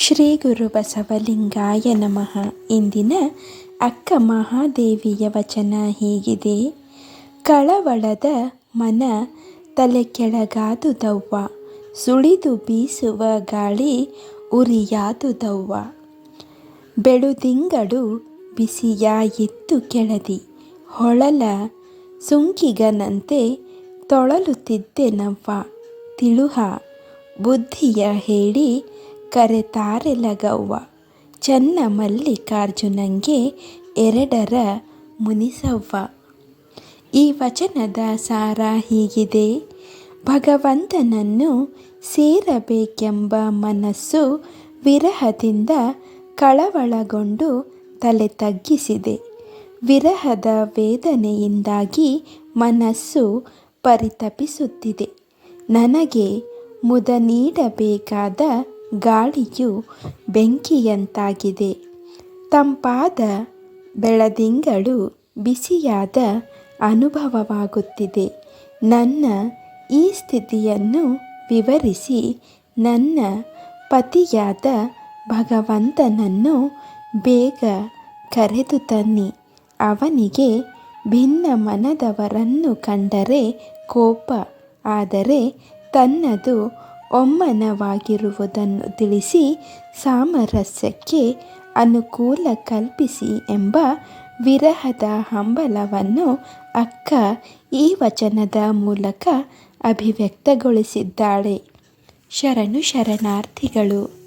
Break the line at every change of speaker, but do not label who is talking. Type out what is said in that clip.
ಶ್ರೀ ಗುರು ಬಸವಲಿಂಗಾಯ ನಮಃ. ಇಂದಿನ ಅಕ್ಕ ಮಹಾದೇವಿಯ ವಚನ ಹೀಗಿದೆ. ಕಳವಳದ ಮನ ತಲೆ ಕೆಳಗಾದುದವ್ವ ಸುಳಿದು ಬೀಸುವ ಗಾಳಿ ಉರಿಯಾದುದವ್ವ ಬೆಳುದಿಂಗಳು ಬಿಸಿಯಾಯಿತ್ತು ಕೆಳದಿ, ಹೊಳಲ ಸುಂಕಿಗನಂತೆ ತೊಳಲುತ್ತಿದ್ದೆನವ್ವ ತಿಳುಹ, ಬುದ್ಧಿಯ ಹೇಳಿ ಕರೆತಾರೆಲಗವ್ವ ಚನ್ನ ಮಲ್ಲಿಕಾರ್ಜುನಂಗೆ ಎರಡರ ಮುನಿಸವ್ವ. ಈ ವಚನದ ಸಾರ ಹೀಗಿದೆ. ಭಗವಂತನನ್ನು ಸೇರಬೇಕೆಂಬ ಮನಸ್ಸು ವಿರಹದಿಂದ ಕಳವಳಗೊಂಡು ತಲೆ ತಗ್ಗಿಸಿದೆ. ವಿರಹದ ವೇದನೆಯಿಂದಾಗಿ ಮನಸ್ಸು ಪರಿತಪಿಸುತ್ತಿದೆ. ನನಗೆ ಮುದ ನೀಡಬೇಕಾದ ಗಾಳಿಯು ಬೆಂಕಿಯಂತಾಗಿದೆ. ತಂಪಾದ ಬೆಳದಿಂಗಳು ಬಿಸಿಯಾದ ಅನುಭವವಾಗುತ್ತಿದೆ. ನನ್ನ ಈ ಸ್ಥಿತಿಯನ್ನು ವಿವರಿಸಿ ನನ್ನ ಪತಿಯಾದ ಭಗವಂತನನ್ನು ಬೇಗ ಕರೆದು ತನ್ನಿ. ಅವನಿಗೆ ಭಿನ್ನ ಮನದವರನ್ನು ಕಂಡರೆ ಕೋಪ, ಆದರೆ ತನ್ನದು ಒಮ್ಮನವಾಗಿರುವುದನ್ನು ತಿಳಿಸಿ ಸಾಮರಸ್ಯಕ್ಕೆ ಅನುಕೂಲ ಕಲ್ಪಿಸಿ ಎಂಬ ವಿರಹದ ಹಂಬಲವನ್ನು ಅಕ್ಕ ಈ ವಚನದ ಮೂಲಕ ಅಭಿವ್ಯಕ್ತಗೊಳಿಸಿದ್ದಾಳೆ. ಶರಣು ಶರಣಾರ್ಥಿಗಳು